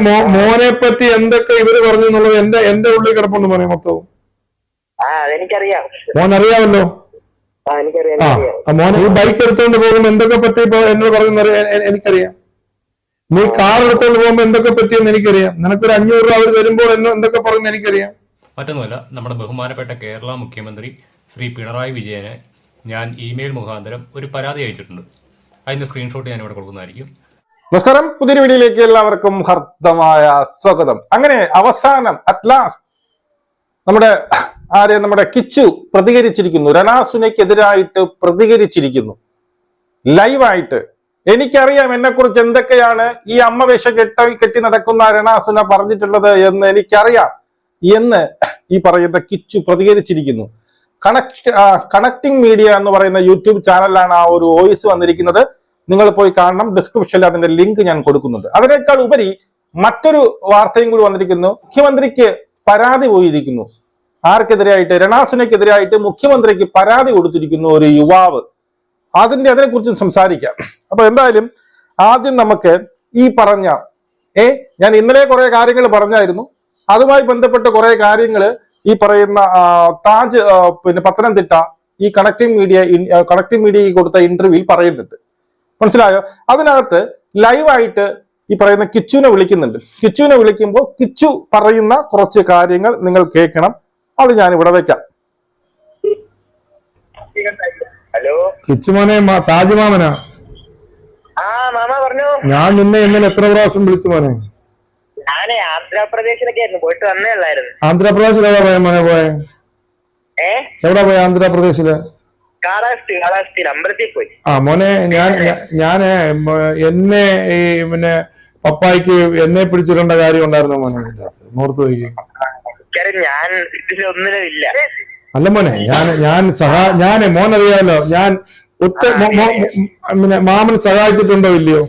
മോ- മോനെ പറ്റി എന്തൊക്കെ ഇവർ പറഞ്ഞു എന്നുള്ളത് എന്റെ എന്റെ ഉള്ളിൽ കിടപ്പുണ്ട് മോനെ മൊത്തവും ആ അതെനിക്കറിയാം. മോൻ അറിയാമല്ലോ ആ എനിക്കറിയാം ആ എനിക്കറിയാം. മോനെ ഈ ബൈക്ക് എടുത്തോണ്ട് പോകുമ്പോ എന്തൊക്കെ പറ്റി എന്നോട് പറഞ്ഞു എനിക്കറിയാം. നീ കാർ എടുത്തോണ്ട് പോകുമ്പോ എന്തൊക്കെ പറ്റിയെന്ന് എനിക്കറിയാം. നിനക്കൊരു അഞ്ഞൂറ് രൂപ അവർ തരുമ്പോൾ എന്നോ എന്തൊക്കെ പറഞ്ഞു എനിക്കറിയാം. മറ്റൊന്നുമല്ല നമ്മുടെ ബഹുമാനപ്പെട്ട കേരള മുഖ്യമന്ത്രി ശ്രീ പിണറായി വിജയനെ ഞാൻ ഇമെയിൽ മുഖാന്തരം ഒരു പരാതി അയച്ചിട്ടുണ്ട്. അതിന്റെ സ്ക്രീൻഷോട്ട് ഞാൻ ഇവിടെ കൊടുക്കുന്നതായിരിക്കും. നമസ്കാരം. പുതിയ വീഡിയോയിലേക്ക് എല്ലാവർക്കും ഹർദ്ദമായ സ്വാഗതം. അങ്ങനെ അവസാനം അറ്റ്ലാസ്റ്റ് നമ്മുടെ ആരെ നമ്മുടെ കിച്ചു പ്രതികരിച്ചിരിക്കുന്നു. രണാസുനയ്ക്കെതിരായിട്ട് പ്രതികരിച്ചിരിക്കുന്നു. ലൈവായിട്ട് എനിക്കറിയാം എന്നെ കുറിച്ച് എന്തൊക്കെയാണ് ഈ അമ്മ വേഷ കെട്ട കെട്ടി നടക്കുന്ന രണാസുന പറഞ്ഞിട്ടുള്ളത് എന്ന് എനിക്കറിയാം. എന്ന് ഈ പറയുന്ന കിച്ചു പ്രതികരിച്ചിരിക്കുന്നു. കണക്ട് കണക്ടിങ് മീഡിയ എന്ന് പറയുന്ന യൂട്യൂബ് ചാനലിലാണ് ആ ഒരു വോയിസ് വന്നിരിക്കുന്നത്. നിങ്ങൾ പോയി കാണണം. ഡിസ്ക്രിപ്ഷനിൽ അതിന്റെ ലിങ്ക് ഞാൻ കൊടുക്കുന്നുണ്ട്. അതിനേക്കാൾ ഉപരി മറ്റൊരു വാർത്തയും കൂടി വന്നിരിക്കുന്നു. മുഖ്യമന്ത്രിക്ക് പരാതി പോയിരിക്കുന്നു. ആർക്കെതിരായിട്ട്? രണാസുനക്കെതിരായിട്ട് മുഖ്യമന്ത്രിക്ക് പരാതി കൊടുത്തിരിക്കുന്നു ഒരു യുവാവ്. അതിന്റെ അതിനെക്കുറിച്ചും സംസാരിക്കാം. അപ്പൊ എന്തായാലും ആദ്യം നമുക്ക് ഈ പറഞ്ഞ ഏ ഞാൻ ഇന്നലെ കുറെ കാര്യങ്ങൾ പറഞ്ഞായിരുന്നു. അതുമായി ബന്ധപ്പെട്ട കുറെ കാര്യങ്ങൾ ഈ പറയുന്ന താജ് പിന്നെ പത്തനംതിട്ട ഈ കണക്ടിംഗ് മീഡിയ കണക്ടിംഗ് മീഡിയയ്ക്ക് കൊടുത്ത ഇന്റർവ്യൂവിൽ പറയുന്നുണ്ട്. മനസ്സിലായോ? അതിനകത്ത് ലൈവായിട്ട് ഈ പറയുന്ന കിച്ചുവിനെ വിളിക്കുന്നുണ്ട്. കിച്ചുവിനെ വിളിക്കുമ്പോൾ കിച്ചു പറയുന്ന കുറച്ച് കാര്യങ്ങൾ നിങ്ങൾ കേൾക്കണം. അത് ഞാൻ ഇവിടെ വെക്കാം. ഹലോ? കിച്ചുമോനെ താജ്മാമനാ. പറഞ്ഞു. ഞാൻ നിന്നെ ഇന്നലെ എത്ര പ്രാവശ്യം വിളിച്ചു മോനെ? ഞാനേ ആന്ധ്രാപ്രദേശിലൊക്കെ ആയിരുന്നു പോയിട്ട് വന്നേ ഉള്ളായിരുന്നു. ആന്ധ്രാപ്രദേശിൽ എവിടെ പോയ മോനെ പോയെ? ഏ? എവിടെ പോയ ആന്ധ്രാപ്രദേശിൽ? ആ മോനെ ഞാൻ ഞാൻ ഞാൻ എന്നെ ഈ പിന്നെ പപ്പായ്ക്ക് എന്നെ പിടിച്ചിടേണ്ട കാര്യം ഉണ്ടായിരുന്നു മോനെ. നോർത്ത് പോയി ഞാൻ അല്ല മോനെ ഞാൻ ഞാൻ സഹാ ഞാൻ മോനറിയാലോ ഞാൻ ഒറ്റ മോ- പിന്നെ മാമൻ സഹായിച്ചിട്ടുണ്ടോ ഇല്ലയോ?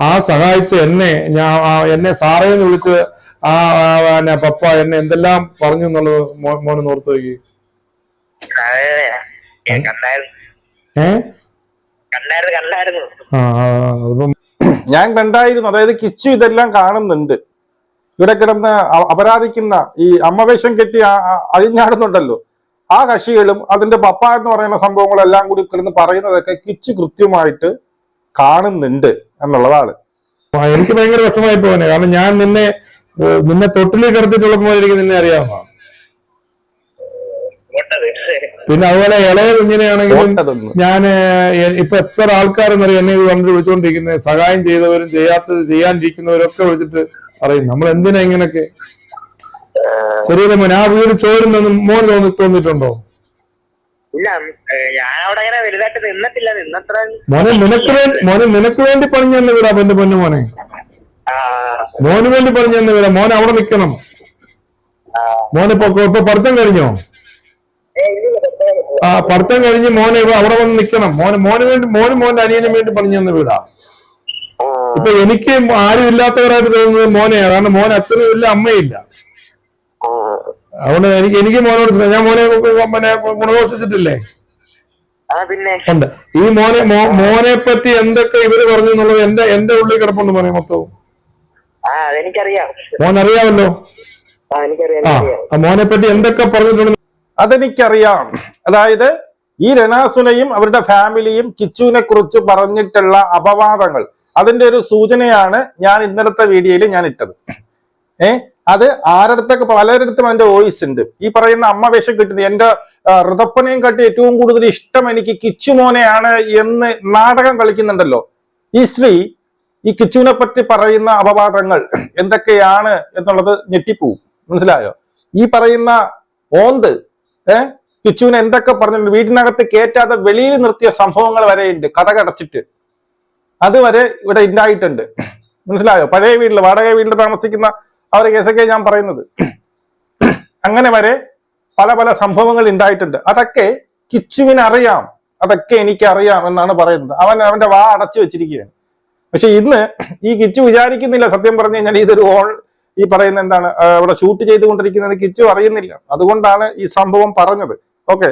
ആ സഹായിച്ച എന്നെ ഞാൻ എന്നെ സാറേന്ന് വിളിച്ച് ആ പപ്പ എന്നെ എന്തെല്ലാം പറഞ്ഞു എന്നുള്ളത് മോനെ നോർത്ത് പോയി ഞാൻ കണ്ടായിരുന്നു അതായത് കിച്ചു ഇതെല്ലാം കാണുന്നുണ്ട്. ഇവിടെ കിടന്ന് അപരാധിക്കുന്ന ഈ അമ്മവേഷം കെട്ടി അഴിഞ്ഞാടുന്നുണ്ടല്ലോ. ആ കക്ഷികളും അതിന്റെ പപ്പ എന്ന് പറയുന്ന സംഭവങ്ങളെല്ലാം കൂടി കിടന്ന് പറയുന്നതൊക്കെ കിച്ചു കൃത്യമായിട്ട് കാണുന്നുണ്ട് എന്നുള്ളതാണ്. എനിക്ക് ഭയങ്കര വിഷമായി പോകുന്നത് കാരണം ഞാൻ നിന്നെ നിന്നെ തൊട്ടിലേക്ക് കിടത്തിട്ടുള്ള പോലെ എനിക്ക് നിന്നെ അറിയാമോ ഓട്ടത് പിന്നെ അതുപോലെ ഇളയത് ഇങ്ങനെയാണെങ്കിലും ഞാൻ ഇപ്പൊ എത്ര ആൾക്കാരെന്നറിയാം എന്നെ ഇത് കണ്ടു വിളിച്ചുകൊണ്ടിരിക്കുന്നത് സഹായം ചെയ്തവരും ചെയ്യാത്തത് ചെയ്യാണ്ടിരിക്കുന്നവരൊക്കെ വിളിച്ചിട്ട് പറയും. നമ്മൾ എന്തിനാ ഇങ്ങനൊക്കെ? ശരിയല്ല മോനെ ആ വീട് ചോരുന്നെന്ന് മോൻ തോന്നി തോന്നിയിട്ടുണ്ടോ? ഇല്ല ഞാൻ അവിടെ അങ്ങനെ വലുതായിട്ട് നിന്നിട്ടില്ല. നിന്നത്ര മോനെ നിനക്ക് വേണ്ടി മോനെ നിനക്ക് വേണ്ടി പറഞ്ഞു തന്നെ വിടാം എന്റെ പൊന്നു മോനെ. മോന് വേണ്ടി പറഞ്ഞു തന്നെ വിടാം മോനെ അവിടെ നിൽക്കണം. മോനിപ്പോ മോനെ ഇപ്പൊ പഠിത്തം കഴിഞ്ഞോ. ആ പഠിത്തം കഴിഞ്ഞ് മോനെ ഇപ്പൊ അവിടെ വന്ന് നിൽക്കണം മോന് മോന് വേണ്ടി മോനും മോന്റെ അനിയനും വേണ്ടി പണിഞ്ഞു തന്ന വീടാ. ഇപ്പൊ എനിക്ക് ആരും ഇല്ലാത്തവരായിട്ട് തോന്നുന്നത് മോനെയാ. കാരണം മോൻ അച്ഛനും ഇല്ല അമ്മയില്ല. അതുകൊണ്ട് എനിക്ക് എനിക്ക് മോനോട്. ഞാൻ മോനെ പിന്നെ ഗുണഘോഷിച്ചിട്ടില്ലേ? ഉണ്ട്. ഈ മോനെ മോനെ പറ്റി എന്തൊക്കെ ഇവർ പറഞ്ഞു എന്നുള്ളത് എന്റെ എന്റെ ഉള്ളിൽ കിടപ്പുണ്ട് മോനെ മൊത്തവും. എനിക്കറിയാം. ആ മോനെ പറ്റി എന്തൊക്കെ പറഞ്ഞിട്ടുണ്ട് അതെനിക്കറിയാം. അതായത് ഈ രണാസുനയും അവരുടെ ഫാമിലിയും കിച്ചുവിനെ കുറിച്ച് പറഞ്ഞിട്ടുള്ള അപവാദങ്ങൾ. അതിന്റെ ഒരു സൂചനയാണ് ഞാൻ ഇന്നലത്തെ വീഡിയോയിൽ ഞാൻ ഇട്ടത്. ഏ? അത് ആരടുത്തൊക്കെ പലരിടത്തും അതിന്റെ വോയിസ് ഉണ്ട്. ഈ പറയുന്ന അമ്മ വേഷം കിട്ടുന്നത് എന്റെ ഋതപ്പനെയും കാട്ടി ഏറ്റവും കൂടുതൽ ഇഷ്ടം എനിക്ക് കിച്ചുമോനെയാണ് എന്ന് നാടകം കളിക്കുന്നുണ്ടല്ലോ. ഈ സ്ത്രീ ഈ കിച്ചുവിനെ പറ്റി പറയുന്ന അപവാദങ്ങൾ എന്തൊക്കെയാണ് എന്നുള്ളത് ഞെട്ടിപ്പോവും. മനസ്സിലായോ? ഈ പറയുന്ന ഓന്ത് ഏ? കിച്ചുവിനെ എന്തൊക്കെ പറഞ്ഞിട്ടുണ്ട്? വീട്ടിനകത്ത് കയറ്റാതെ വെളിയിൽ നിർത്തിയ സംഭവങ്ങൾ വരെയുണ്ട്. കഥ കടച്ചിട്ട് അതുവരെ ഇവിടെ ഉണ്ടായിട്ടുണ്ട് മനസ്സിലായോ? പഴയ വീട്ടിൽ വാടക വീട്ടിൽ താമസിക്കുന്ന അവരെ കേസൊക്കെ ഞാൻ പറയുന്നത്. അങ്ങനെ വരെ പല പല സംഭവങ്ങൾ ഉണ്ടായിട്ടുണ്ട് അതൊക്കെ കിച്ചുവിന് അറിയാം അതൊക്കെ എനിക്ക് അറിയാം എന്നാണ് പറയുന്നത്. അവൻ അവന്റെ വാ അടച്ചു വെച്ചിരിക്കുകയാണ്. പക്ഷെ ഇന്ന് ഈ കിച്ചു വിചാരിക്കുന്നില്ല. സത്യം പറഞ്ഞു കഴിഞ്ഞാൽ ഇതൊരു ഓൾ ഈ പറയുന്ന എന്താണ് ഇവിടെ ഷൂട്ട് ചെയ്തുകൊണ്ടിരിക്കുന്നത് കിച്ചു അറിയുന്നില്ല. അതുകൊണ്ടാണ് ഈ സംഭവം പറഞ്ഞത്. ഓക്കെ.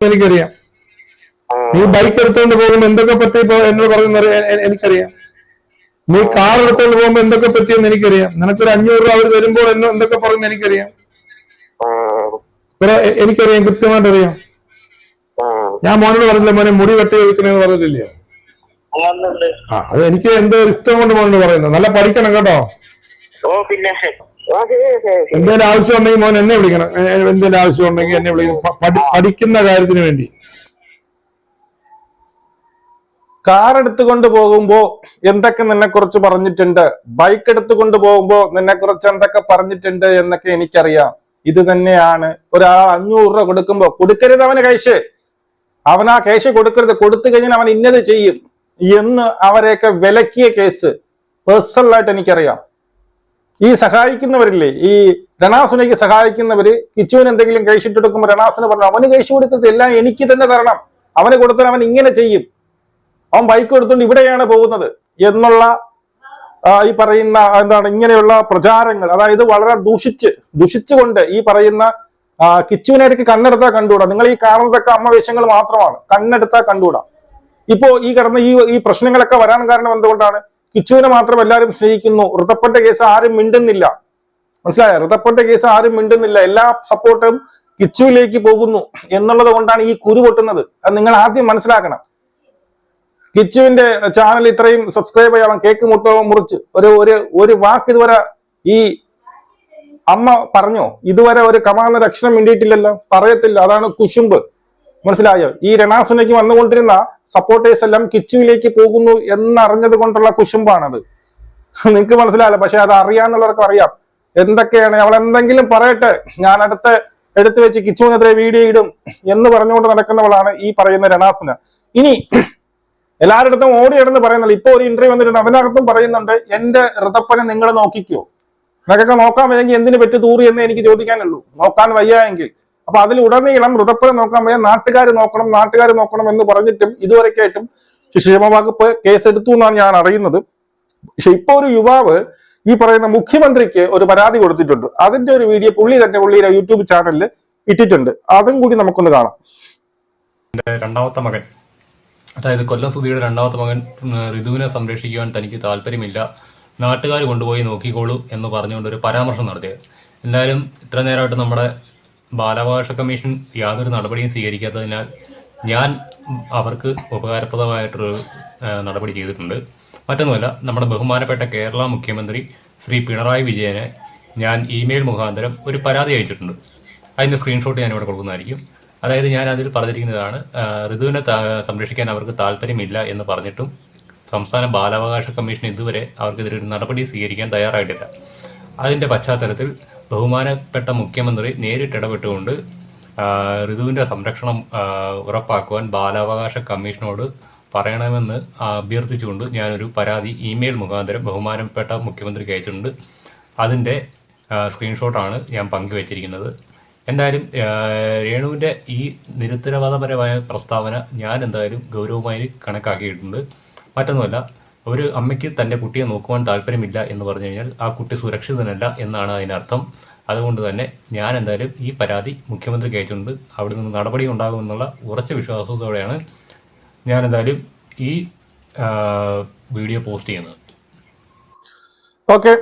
എനിക്കറിയാം. നീ ബൈക്ക് എടുത്തോണ്ട് പോകുമ്പോ എന്തൊക്കെ പറ്റി എന്നോട് പറയുന്ന എനിക്കറിയാം. നീ കാർ എടുത്തോണ്ട് പോകുമ്പോ എന്തൊക്കെ പറ്റിയെന്ന് എനിക്കറിയാം. നിനക്കൊരു അഞ്ഞൂറ് രൂപ അവർ തരുമ്പോൾ എന്നോ എന്തൊക്കെ പറയുന്ന എനിക്കറിയാം. എനിക്കറിയാം കൃത്യമായിട്ട് അറിയാം. ഞാൻ മോനോട് പറഞ്ഞില്ല മോനെ മുടി വെട്ടി അങ്ങനുണ്ട്. ആ അത് എനിക്ക് എന്തോ ഇഷ്ടം കൊണ്ട് മോനോട് പറയുന്നത് നല്ല പഠിക്കണം കേട്ടോ. ഓ പിന്നെ. എന്തെങ്കിലും ആവശ്യം ഉണ്ടെങ്കിൽ മോൻ എന്നെ വിളിക്കണം. എന്തെങ്കിലും ആവശ്യം ഉണ്ടെങ്കിൽ എന്നെ വിളിക്കണം. പഠിക്കുന്ന കാര്യത്തിന് വേണ്ടി. കാർ എടുത്തുകൊണ്ട് പോകുമ്പോ എന്തൊക്കെ നിന്നെ കുറിച്ച് പറഞ്ഞിട്ടുണ്ട്? ബൈക്ക് എടുത്തുകൊണ്ട് പോകുമ്പോ നിന്നെ കുറിച്ച് എന്തൊക്കെ പറഞ്ഞിട്ടുണ്ട് എന്നൊക്കെ എനിക്കറിയാം. ഇത് തന്നെയാണ്. ഒരാൾ അഞ്ഞൂറ് രൂപ കൊടുക്കുമ്പോ കൊടുക്കരുത് അവന് കേശ്. അവൻ ആ കേശ് കൊടുക്കരുത്. കൊടുത്തു കഴിഞ്ഞാൽ അവൻ ഇന്നത് ചെയ്യും. എന്ന് അവരെയൊക്കെ വിലക്കിയ കേസ്. പേഴ്സണലായിട്ട് എനിക്കറിയാം. ഈ സഹായിക്കുന്നവരില്ലേ ഈ രണാസുനയ്ക്ക് സഹായിക്കുന്നവര് കിച്ചുവിന് എന്തെങ്കിലും കഴിച്ചിട്ടെടുക്കുമ്പോൾ രണാസുന പറഞ്ഞു അവന് കഴിച്ചു കൊടുക്കരുത് എല്ലാം എനിക്ക് തന്നെ തരണം. അവന് കൊടുത്താൽ അവൻ ഇങ്ങനെ ചെയ്യും. അവൻ ബൈക്ക് എടുത്തുകൊണ്ട് ഇവിടെയാണ് പോകുന്നത്. എന്നുള്ള ഈ പറയുന്ന എന്താണ് ഇങ്ങനെയുള്ള പ്രചാരങ്ങൾ അതായത് വളരെ ദൂഷിച്ച് ദുഷിച്ചുകൊണ്ട് ഈ പറയുന്ന ആ, കിച്ചുവിനേക്ക് കണ്ണെടുത്താൽ കണ്ടുകൂടാ. നിങ്ങൾ ഈ കാണുന്നതൊക്കെ അമ്മ വേഷങ്ങൾ മാത്രമാണ്. കണ്ണെടുത്താൽ കണ്ടുകൂടാ. ഇപ്പോ ഈ കിടന്ന ഈ ഈ പ്രശ്നങ്ങളൊക്കെ വരാൻ കാരണം എന്തുകൊണ്ടാണ്? കിച്ചുവിനെ മാത്രം എല്ലാവരും സ്നേഹിക്കുന്നു. ഋതപ്പന്റെ കേസ് ആരും മിണ്ടുന്നില്ല. മനസ്സിലായോ? ഋതപ്പന്റെ കേസ് ആരും മിണ്ടുന്നില്ല. എല്ലാ സപ്പോർട്ടും കിച്ചുവിലേക്ക് പോകുന്നു എന്നുള്ളത് കൊണ്ടാണ് ഈ കുരു പൊട്ടുന്നത്. അത് നിങ്ങൾ ആദ്യം മനസ്സിലാക്കണം. കിച്ചുവിന്റെ ചാനൽ ഇത്രയും സബ്സ്ക്രൈബ് ചെയ്യണം. കേക്ക് മുട്ടോ മുറിച്ച്. ഒരു ഒരു ഒരു വാക്ക് ഇതുവരെ ഈ അമ്മ പറഞ്ഞോ? ഇതുവരെ ഒരു കമാന്നൊരു അക്ഷരം മിണ്ടിയിട്ടില്ലല്ലോ? പറയത്തില്ല. അതാണ് കുശുമ്പ്. മനസ്സിലായോ? ഈ രണാസുനയ്ക്ക് വന്നുകൊണ്ടിരുന്ന സപ്പോർട്ടേഴ്സ് എല്ലാം കിച്ചുവിലേക്ക് പോകുന്നു എന്നറിഞ്ഞത് കൊണ്ടുള്ള കുശുമ്പാണത്. നിങ്ങൾക്ക് മനസ്സിലായല്ലോ പക്ഷെ അത് അറിയാന്നുള്ളവർക്ക് അറിയാം. എന്തൊക്കെയാണ്? അവൾ എന്തെങ്കിലും പറയട്ടെ. ഞാൻ അടുത്ത എടുത്തു വെച്ച് കിച്ചുവിനെതിരെ വീഡിയോ ഇടും എന്ന് പറഞ്ഞുകൊണ്ട് നടക്കുന്നവളാണ് ഈ പറയുന്ന രണാസുന. ഇനി എല്ലാവരുടെ ഓടി ഇടന്ന് പറയുന്നില്ല ഇപ്പൊ ഒരു ഇന്റർവ്യൂ വന്നിട്ടുണ്ട്. അതിനകത്തും പറയുന്നുണ്ട് എന്റെ ഋതപ്പനെ നിങ്ങൾ നോക്കിക്കോ. നിനക്കൊക്കെ നോക്കാൻ വയ്യെങ്കിൽ എന്തിനു പറ്റി തൂറി എന്ന് എനിക്ക് ചോദിക്കാനുള്ളൂ. നോക്കാൻ വയ്യ എങ്കിൽ. അപ്പൊ അതിൽ ഉടനീളം ഋതപ്പനെ നോക്കാൻ വയ്യ നാട്ടുകാർ നോക്കണം നാട്ടുകാർ നോക്കണം എന്ന് പറഞ്ഞിട്ടും ഇതുവരെക്കായിട്ടും ശിശുക്ഷേമ വകുപ്പ് കേസെടുത്തു എന്നാണ് ഞാൻ അറിയുന്നത്. പക്ഷെ ഇപ്പൊ ഒരു യുവാവ് ഈ പറയുന്ന മുഖ്യമന്ത്രിക്ക് ഒരു പരാതി കൊടുത്തിട്ടുണ്ട്. അതിന്റെ ഒരു വീഡിയോ പുള്ളി തന്നെ പുള്ളിയുടെ യൂട്യൂബ് ചാനലിൽ ഇട്ടിട്ടുണ്ട്. അതും കൂടി നമുക്കൊന്ന് കാണാം. രണ്ടാമത്തെ മകൻ അതായത് കൊല്ലം സുധിയുടെ രണ്ടാമത്തെ മകൻ ഋതുവിനെ സംരക്ഷിക്കുവാൻ തനിക്ക് താല്പര്യമില്ല. നാട്ടുകാർ കൊണ്ടുപോയി നോക്കിക്കോളൂ എന്ന് പറഞ്ഞുകൊണ്ട് ഒരു പരാമർശം നടത്തിയത്. എന്തായാലും ഇത്ര നേരമായിട്ട് നമ്മുടെ ബാലാവകാശ കമ്മീഷൻ യാതൊരു നടപടിയും സ്വീകരിക്കാത്തതിനാൽ ഞാൻ അവർക്ക് ഉപകാരപ്രദമായിട്ടൊരു നടപടി ചെയ്തിട്ടുണ്ട്. മറ്റൊന്നുമല്ല നമ്മുടെ ബഹുമാനപ്പെട്ട കേരള മുഖ്യമന്ത്രി ശ്രീ പിണറായി വിജയനെ ഞാൻ ഇമെയിൽ മുഖാന്തരം ഒരു പരാതി അയച്ചിട്ടുണ്ട്. അതിന്റെ സ്ക്രീൻഷോട്ട് ഞാൻ ഇവിടെ കൊടുക്കുന്നതായിരിക്കും. അതായത് ഞാൻ അതിൽ പറഞ്ഞിരിക്കുന്നതാണ് ഋതുവിനെ സംരക്ഷിക്കാൻ അവർക്ക് താല്പര്യമില്ല എന്ന് പറഞ്ഞിട്ടും സംസ്ഥാന ബാലാവകാശ കമ്മീഷൻ ഇതുവരെ അവർക്കെതിരെ ഒരു നടപടി സ്വീകരിക്കാൻ തയ്യാറായിട്ടില്ല. അതിന്റെ പശ്ചാത്തലത്തിൽ ബഹുമാനപ്പെട്ട മുഖ്യമന്ത്രി നേരിട്ട് ഇടപെട്ടുകൊണ്ട് ആ, ഋതുവിന്റെ സംരക്ഷണം ഉറപ്പാക്കുവാൻ ബാലാവകാശ കമ്മീഷനോട് പറയണമെന്ന് അഭ്യർത്ഥിച്ചുകൊണ്ട് ഞാനൊരു പരാതി ഇമെയിൽ മുഖാന്തരം ബഹുമാനപ്പെട്ട മുഖ്യമന്ത്രിക്ക് അയച്ചിട്ടുണ്ട്. അതിന്റെ ആ, സ്ക്രീൻഷോട്ടാണ് ഞാൻ പങ്കുവച്ചിരിക്കുന്നത്. എന്തായാലും രേണുവിന്റെ ഈ നിരുത്തരവാദപരമായ പ്രസ്താവന ഞാൻ എന്തായാലും ഗൗരവമായി കണക്കാക്കിയിട്ടുണ്ട്. മറ്റൊന്നുമല്ല ഒരു അമ്മയ്ക്ക് തന്റെ കുട്ടിയെ നോക്കുവാൻ താല്പര്യമില്ല എന്ന് പറഞ്ഞു കഴിഞ്ഞാൽ ആ കുട്ടി സുരക്ഷിതനല്ല എന്നാണ് അതിനർത്ഥം. അതുകൊണ്ട് തന്നെ ഞാൻ എന്തായാലും ഈ പരാതി മുഖ്യമന്ത്രിക്ക് അയച്ചിട്ടുണ്ട് അവിടെ നിന്ന് നടപടി ഉണ്ടാകുമെന്നുള്ള ഉറച്ച വിശ്വാസത്തോടെയാണ് ഞാൻ എന്തായാലും ഈ വീഡിയോ പോസ്റ്റ് ചെയ്യുന്നത്. ഓക്കെ.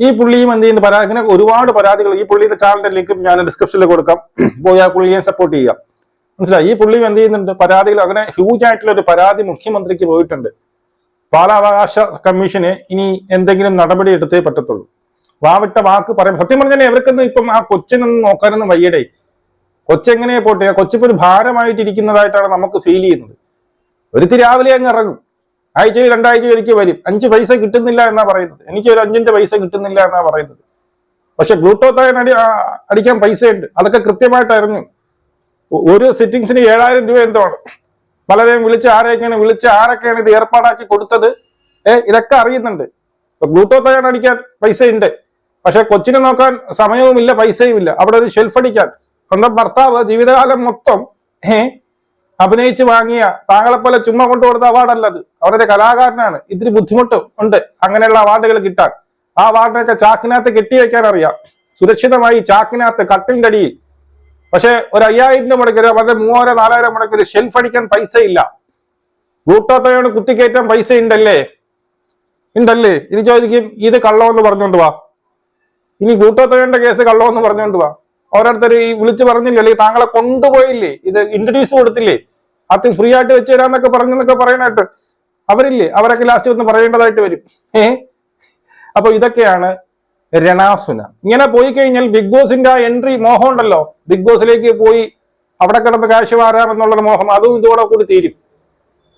ഈ പുള്ളിയും എന്ത് ചെയ്യുന്ന? പരാതി ഇങ്ങനെ ഒരുപാട് പരാതികൾ. ഈ പുള്ളിയുടെ ചാനലിന്റെ ലിങ്കും ഞാൻ ഡിസ്ക്രിപ്ഷനിൽ കൊടുക്കാം. പോയി ആ പുള്ളിയെ സപ്പോർട്ട് ചെയ്യാം മനസ്സിലായി? ഈ പുള്ളിയും എന്ത് ചെയ്യുന്നുണ്ട്? പരാതികൾ അങ്ങനെ ഹ്യൂജ് ആയിട്ടുള്ള ഒരു പരാതി മുഖ്യമന്ത്രിക്ക് പോയിട്ടുണ്ട്. ബാലാവകാശ കമ്മീഷന് ഇനി എന്തെങ്കിലും നടപടി എടുത്തേ പറ്റത്തുള്ളൂ. വാവിട്ട വാക്ക് പറയും സത്യം പറഞ്ഞാൽ ഇവർക്കൊന്നും ഇപ്പം ആ കൊച്ചിനൊന്നും നോക്കാനൊന്നും വയ്യടേ. കൊച്ചെങ്ങനെ പോട്ടെ? കൊച്ചിപ്പോ ഒരു ഭാരമായിട്ടിരിക്കുന്നതായിട്ടാണ് നമുക്ക് ഫീൽ ചെയ്യുന്നത്. ഒരുത്തി രാവിലെ അങ്ങ് ഇറങ്ങും. ആഴ്ചയിൽ രണ്ടാഴ്ച ഒരിക്കൽ വരും. അഞ്ച് പൈസ കിട്ടുന്നില്ല എന്നാ പറയുന്നത്. എനിക്ക് ഒരു അഞ്ചിന്റെ പൈസ കിട്ടുന്നില്ല എന്നാ പറയുന്നത്. പക്ഷെ ഗ്ലൂട്ടോത്തയൻ അടിക്കാൻ പൈസയുണ്ട്. അതൊക്കെ കൃത്യമായിട്ട് അറിഞ്ഞു. ഒരു സിറ്റിംഗ്സിന് ഏഴായിരം രൂപ എന്താണ് പലരെയും വിളിച്ച് ആരെയൊക്കെയാണ് വിളിച്ച് ആരൊക്കെയാണ് ഇത് ഏർപ്പാടാക്കി കൊടുത്തത്? ഏ ഇതൊക്കെ അറിയുന്നുണ്ട്. ഇപ്പൊ ബ്ലൂടൂത്ത് ഗ്ലൂട്ടോത്തയൻ അടിക്കാൻ പൈസ ഉണ്ട് പക്ഷെ കൊച്ചിനെ നോക്കാൻ സമയവുമില്ല പൈസയും ഇല്ല അവിടെ ഒരു ഷെൽഫ് അടിക്കാൻ. സ്വന്തം ഭർത്താവ് ജീവിതകാലം മൊത്തം ഏ അഭിനയിച്ച് വാങ്ങിയ താങ്കളെ പോലെ ചുമ്മാ കൊണ്ടു കൊടുത്ത അവാർഡല്ലത്. അവരൊരു കലാകാരനാണ്. ഇത്തിരി ബുദ്ധിമുട്ട് ഉണ്ട്. അങ്ങനെയുള്ള അവാർഡുകൾ കിട്ടാൻ. ആ അവാർഡിനൊക്കെ ചാക്കിനകത്ത് കെട്ടിവെക്കാൻ അറിയാം. സുരക്ഷിതമായി ചാക്കിനകത്ത് കട്ടിലിന്റെ അടിയിൽ പക്ഷെ ഒരു അയ്യായിരം രൂപ മുടക്കി ഒരു വളരെ മൂവായിരം നാലായിരം മുടക്കി ഷെൽഫ് അടിക്കാൻ പൈസ ഇല്ല ബ്ലൂട്ടോത്തയോട് കുത്തിക്കയറ്റാൻ പൈസ ഉണ്ടല്ലേ? ഉണ്ടല്ലേ ഇനി ചോദിക്കും ഇത് കള്ളമെന്ന് പറഞ്ഞോണ്ട് വാ. ഇനി കൂട്ടത്തോഴന്റെ കേസ് കള്ളമെന്ന് പറഞ്ഞോണ്ട് വാ. ഓരോരുത്തർ ഈ വിളിച്ചു പറഞ്ഞില്ലേ? അല്ലെങ്കിൽ താങ്കളെ കൊണ്ടുപോയില്ലേ? ഇത് ഇൻട്രൊഡ്യൂസ് കൊടുത്തില്ലേ? അത് ഫ്രീ ആയിട്ട് വെച്ച് തരാന്നൊക്കെ പറഞ്ഞെന്നൊക്കെ പറയാനായിട്ട് അവരില്ലേ? അവരൊക്കെ ലാസ്റ്റ് ഒന്ന് പറയേണ്ടതായിട്ട് വരും. ഏ? അപ്പൊ ഇതൊക്കെയാണ് രണാസുന. ഇങ്ങനെ പോയി കഴിഞ്ഞാൽ ബിഗ് ബോസിന്റെ ആ എൻട്രി മോഹം ഉണ്ടല്ലോ. ബിഗ് ബോസിലേക്ക് പോയി അവിടെ കിടന്ന് കാശ് വാരാമെന്നുള്ളൊരു മോഹം അതും ഇതോടെ കൂടി തീരും.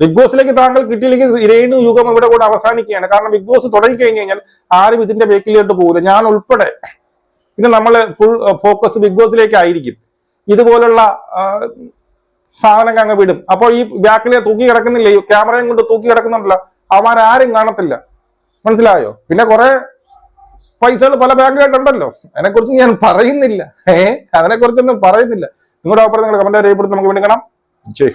ബിഗ് ബോസിലേക്ക് താങ്കൾ കിട്ടിയില്ലെങ്കിൽ രേണു യുഗം ഇവിടെ കൂടെ അവസാനിക്കുകയാണ്. കാരണം ബിഗ് ബോസ് തുടങ്ങി കഴിഞ്ഞു കഴിഞ്ഞാൽ ആരും ഇതിന്റെ ബേക്കിലോട്ട് പോകില്ല ഞാൻ ഉൾപ്പെടെ പിന്നെ നമ്മൾ ഫുൾ ഫോക്കസ് ബിഗ് ബോസിലേക്ക് ആയിരിക്കും. ഇതുപോലുള്ള സാധനങ്ങൾ അങ്ങ് വിടും. അപ്പോൾ ഈ ബാക്കിലെ തൂക്കി കിടക്കുന്നില്ല? ഈ ക്യാമറയും കൊണ്ട് തൂക്കി കിടക്കുന്നുണ്ടല്ലോ. അവന്മാരാരും കാണത്തില്ല. മനസ്സിലായോ? പിന്നെ കുറെ പൈസകൾ പല ബാങ്കിലായിട്ടുണ്ടല്ലോ അതിനെക്കുറിച്ച് ഞാൻ പറയുന്നില്ല. ഏഹ് അതിനെക്കുറിച്ചൊന്നും പറയുന്നില്ല. നിങ്ങളുടെ അഭിപ്രായം നിങ്ങൾ കമന്റ് രേഖപ്പെടുത്തി നമുക്ക് വേണ്ടി കാണാം. ജയ്